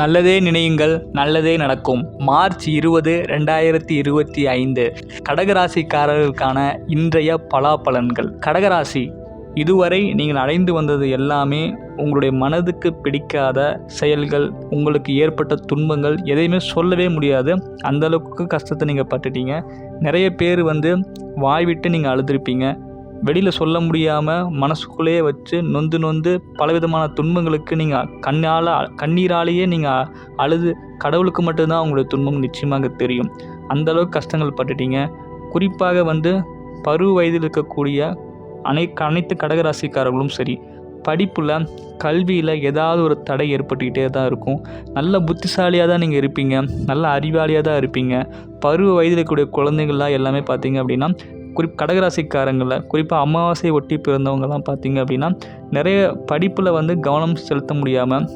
நல்லதே நினையுங்கள் நல்லதே நடக்கும். மார்ச் இருபது ரெண்டாயிரத்தி இருபத்தி ஐந்து. கடகராசிக்காரர்களுக்கான இன்றைய பலாபலன்கள் கடகராசி இதுவரை நீங்கள் அடைந்து வந்தது எல்லாமே உங்களுடைய மனதுக்கு பிடிக்காத செயல்கள் உங்களுக்கு ஏற்பட்ட துன்பங்கள் எதையுமே சொல்லவே முடியாது. அந்தளவுக்கு கஷ்டத்தை நீங்கள் பட்டுட்டீங்க. நிறைய பேர் வந்து வாய் விட்டு நீங்கள் அழுதுருப்பீங்க. வெளியில் சொல்ல முடியாமல் மனசுக்குள்ளேயே வச்சு நொந்து நொந்து பலவிதமான துன்பங்களுக்கு நீங்கள் கண்ணால் கண்ணீராலேயே நீங்கள் அழுது கடவுளுக்கு மட்டும்தான் உங்களுடைய துன்பம் நிச்சயமாக தெரியும். அந்த அளவுக்கு கஷ்டங்கள் பட்டுட்டீங்க. குறிப்பாக வந்து பருவ வயதில் இருக்கக்கூடிய அனை அனைத்து கடகராசிக்காரர்களும் சரி படிப்பில் கல்வியில் ஏதாவது ஒரு தடை ஏற்பட்டுக்கிட்டே தான் இருக்கும். நல்ல புத்திசாலியாக தான் நீங்கள் இருப்பீங்க. நல்ல அறிவாளியாக தான் இருப்பீங்க. பருவ வயதில் இருக்கக்கூடிய குழந்தைகள்லாம் எல்லாமே பார்த்தீங்க அப்படின்னா குறிப் கடகராசிக்காரங்களில் குறிப்பாக அமாவாசையை ஒட்டி பிறந்தவங்கலாம் பார்த்திங்க அப்படின்னா நிறைய படிப்பில் வந்து கவனம் செலுத்த முடியாமல்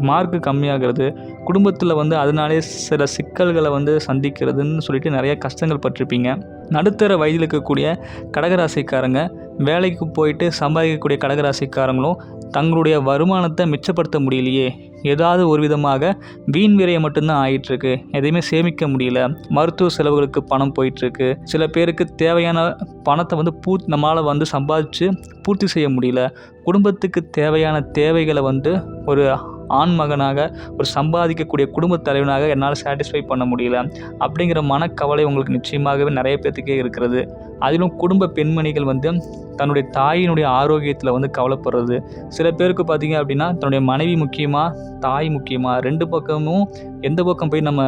மார்க்கு கம்மியாகிறது. குடும்பத்தில் வந்து அதனாலே சில சிக்கல்களை வந்து சந்திக்கிறதுன்னு சொல்லிட்டு நிறைய கஷ்டங்கள் பட்டிருப்பீங்க. நடுத்தர வயதில் இருக்கக்கூடிய கடகராசிக்காரங்க வேலைக்கு போயிட்டு சம்பாதிக்கக்கூடிய கடகராசிக்காரங்களும் தங்களுடைய வருமானத்தை மிச்சப்படுத்த முடியலையே. ஏதாவது ஒரு விதமாக வீண் விரையை மட்டும்தான் ஆகிட்டுருக்கு எதையுமே சேமிக்க முடியல. மருத்துவ செலவுகளுக்கு பணம் போயிட்டுருக்கு. சில பேருக்கு தேவையான பணத்தை வந்து பூ நம்மளால் வந்து சம்பாதிச்சு பூர்த்தி செய்ய முடியல. குடும்பத்துக்கு தேவையான தேவைகளை வந்து ஒரு ஆண் மகனாக ஒரு சம்பாதிக்கக்கூடிய குடும்ப தலைவனாக என்னால் சாட்டிஸ்ஃபை பண்ண முடியல. அப்படிங்கிற மனக்கவலை உங்களுக்கு நிச்சயமாகவே நிறைய பேர்த்துக்கே இருக்கிறது. அதிலும் குடும்ப பெண்மணிகள் வந்து தன்னுடைய தாயினுடைய ஆரோக்கியத்தில் வந்து கவலைப்படுறது. சில பேருக்கு பார்த்திங்க அப்படின்னா தன்னுடைய மனைவி முக்கியமாக தாய் முக்கியமாக ரெண்டு பக்கமும் எந்த பக்கம் போய் நம்ம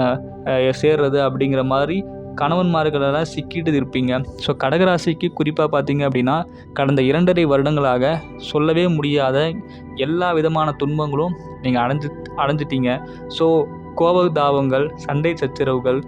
சேர்றது அப்படிங்கிற மாதிரி கணவன்மார்களெல்லாம் சிக்கிட்டு இருப்பீங்க. ஸோ கடகராசிக்கு குறிப்பாக பார்த்தீங்க அப்படின்னா கடந்த இரண்டரை வருடங்களாக சொல்லவே முடியாத எல்லா விதமான துன்பங்களும் நீங்கள் அடைஞ்சு அடைஞ்சிட்டீங்க. ஸோ கோபதாபங்கள் சண்டை சச்சரவுகள்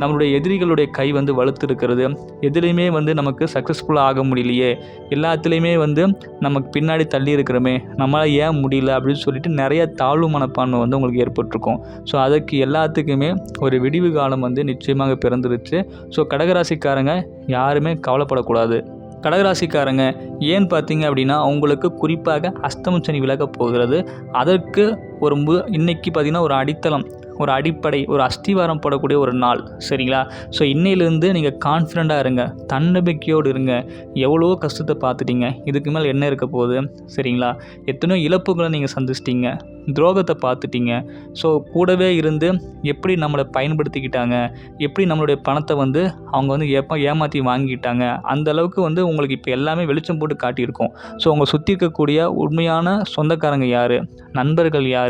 நம்மளுடைய எதிரிகளுடைய கை வந்து வலுத்திருக்கிறது. எதிலையுமே வந்து நமக்கு சக்ஸஸ்ஃபுல்லாக ஆக முடியலையே. எல்லாத்துலேயுமே வந்து நமக்கு பின்னாடி தள்ளி இருக்கிறோமே. நம்மளால் ஏன் முடியல அப்படின்னு சொல்லிட்டு நிறைய தாழ்வு மனப்பான்மை வந்து உங்களுக்கு ஏற்பட்டிருக்கும். ஸோ அதுக்கு எல்லாத்துக்குமே ஒரு விடிவு காலம் வந்து நிச்சயமாக பிறந்துருச்சு. ஸோ கடகராசிக்காரங்க யாருமே கவலைப்படக்கூடாது. கடகராசிக்காரங்க ஏன் பார்த்தீங்க அப்படின்னா அவங்களுக்கு குறிப்பாக அஸ்தமச்சனி விலக போகிறது. அதற்கு ஒரு மு இன்றைக்கி பார்த்திங்கன்னா ஒரு அடித்தளம் ஒரு அடிப்படை ஒரு அஸ்திவாரம் போடக்கூடிய ஒரு நாள் சரிங்களா? ஸோ இன்னையிலேருந்து நீங்கள் கான்ஃபிடண்ட்டாக இருங்க தன்னம்பிக்கையோடு இருங்க எவ்வளோ கஷ்டத்தை பார்த்துட்டீங்க இதுக்கு மேலே என்ன இருக்க போகுது சரிங்களா? எத்தனையோ இழப்புகளை நீங்கள் சந்திச்சிட்டிங்க துரோகத்தை பார்த்துட்டீங்க ஸோ கூடவே இருந்து எப்படி நம்மளை பயன்படுத்திக்கிட்டாங்க எப்படி நம்மளுடைய பணத்தை வந்து அவங்க வந்து எப்போ ஏமாற்றி வாங்கிக்கிட்டாங்க அந்த அளவுக்கு வந்து உங்களுக்கு இப்போ எல்லாமே வெளிச்சம் போட்டு காட்டியிருக்கோம். ஸோ உங்களை சுற்றி இருக்கக்கூடிய உண்மையான சொந்தக்காரங்க யார்? நண்பர்கள் யார்?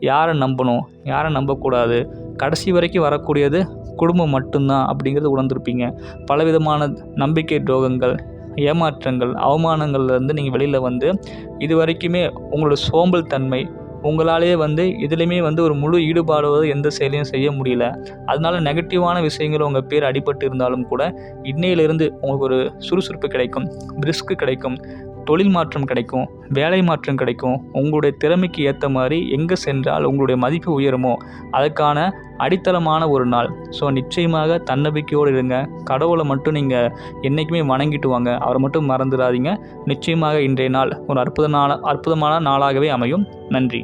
யாரை? நம்பணும்? யாரை நம்பக்கூடாது? கடைசி வரைக்கும் வரக்கூடியது குடும்பம் மட்டும்தான் அப்படிங்கிறத உணர்ந்திருப்பீங்க. பலவிதமான நம்பிக்கை துரோகங்கள் ஏமாற்றங்கள் அவமானங்கள்லேருந்து நீங்கள் வெளியில் வந்து இது வரைக்குமே உங்களோட சோம்பல் தன்மை உங்களாலேயே வந்து இதுலேயுமே வந்து ஒரு முழு ஈடுபாடு எந்த செயலையும் செய்ய முடியல. அதனால நெகட்டிவான விஷயங்கள் உங்கள் பேர் அடிபட்டு இருந்தாலும் கூட இன்னையிலிருந்து உங்களுக்கு ஒரு சுறுசுறுப்பு கிடைக்கும் பிரிஸ்க்கு கிடைக்கும். தொழில் மாற்றம் கிடைக்கும் வேலை மாற்றம் கிடைக்கும் உங்களுடைய திறமைக்கு ஏற்ற மாதிரி எங்கே சென்றால் உங்களுடைய மதிப்பு உயருமோ அதுக்கான அடித்தளமான ஒரு நாள். ஸோ நிச்சயமாக தன்னம்பிக்கையோடு இருங்க. கடவுளை மட்டும் நீங்கள் என்றைக்குமே வணங்கிட்டு வாங்க. அவரை மட்டும் மறந்துடாதீங்க. நிச்சயமாக இன்றைய நாள் ஒரு அற்புத நாள் அற்புதமான நாளாகவே அமையும். நன்றி.